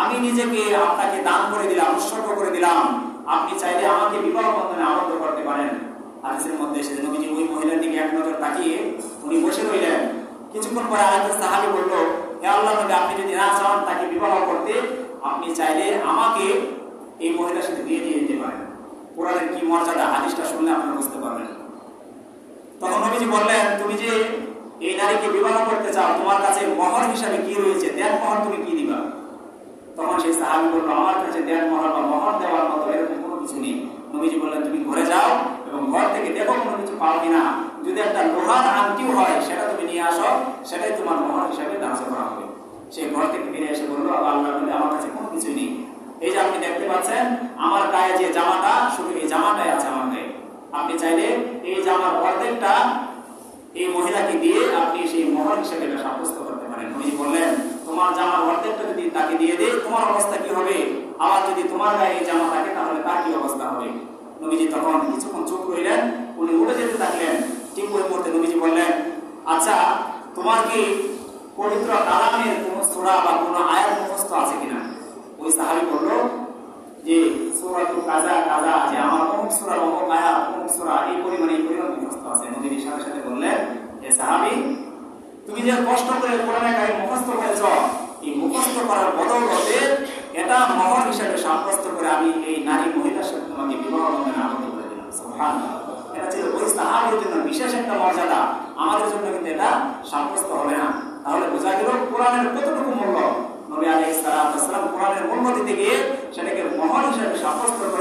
আমি নিজেকে আপনাকে দান করে দিলাম, উৎসর্গ করে দিলাম। আপনি চাইলে আমাকে বিবাহ বন্ধনে আবদ্ধ করতে পারেন। হাদিসের মধ্যে এসে নবীজি ওই মহিলার দিকে এক নজর তাকিয়ে উনি বসে রইলেন। কিছুক্ষণ পরে আরেকটা সাহাবী বলল আপনি যদি না চান তাকে বিবাহ করতে, আপনি চাইলে আমাকে এই মহিলার সাথে বিয়ে দিয়ে দিতে পারেন। কোরআনের কি মর্যাদা, হাদিসটা শুনলে আপনারা নবীজি বললেন, তুমি যে এই নারীকে বিবাহ করতে চাও, তোমার কাছে মহর হিসাবে কি রয়েছে? দেন মহর তুমি কি দিবা? তখন সেই সাহাবি বলল, আমার কাছে দেন মহর বা মহর দেওয়ার মতো এরকম কোনো কিছু নেই। নবীজি বললেন, তুমি ঘরে যাও এবং ঘর থেকে দেখো কোনো কিছু পাও কিনা। যদি একটা লোহার আংটিও হয়, সেটা তুমি নিয়ে আসো, সেটাই তোমার মহর হিসাবে ধার্য করা হবে। সেই ঘর থেকে ফিরে এসে বলল, আল্লাহ বলে আমার কাছে কোনো কিছুই নেই। এই যে আপনি দেখতে পাচ্ছেন, আমার গায়ে যে জামাটা, শুধু এই জামাটাই আছে আমার গায়ে। আপনি চাইলে এই জামার অর্ধেকটা এই মহিলাকে দিয়ে আপনি সেই মহর হিসেবে সাব্যস্ত করতে পারেন। উনি বললেন, তোমার জামার অর্ধেকটা যদি তাকে দিয়ে দেয় তোমার অবস্থা কি হবে? আবার যদি তোমার গায়ে এই জামা থাকে, তাহলে তার কি অবস্থা হবে? নবীজি তখন কিছুক্ষণ চুপ রইলেন উনি উঠে যেতে থাকলেন। ঠিক ওই মুহূর্তে নবীজি বললেন আচ্ছা তোমার কি পবিত্র কালামের কোন সূরা বা কোন আয়াত মুখস্থ আছে কিনা? ওই সাহাবী বলল, যে তো কাজা কাজা যে আমার অমুক সূরা অমুক আয়াত, অমুক সূরা এই পরিমাণে, এই পরিমাণ মুখস্থ আছে। নবীজি সাথে সাথে বললেন সাহাবী তুমি যে কষ্ট করে কোরআনে মুখস্থ করেছ, এই মুখস্থ করার বদৌলতে এটা মহর হিসেবে সাব্যস্ত করে আমি এই নারী মহিলার সাথে তোমাকে বিবাহ বন্ধনে আবদ্ধ করে দিলাম। এটা ছিল ওই সাহাবের জন্য বিশেষ একটা মর্যাদা। আমাদের জন্য কিন্তু এটা সাব্যস্ত হবে না। তাহলে বোঝা গেল কোরআনের কতটুকু মূল্য? নবী আলাইহিস সালাম কোরআনের মূল্য দিতে গিয়ে সেটাকে মহর হিসেবে সাব্যস্ত করে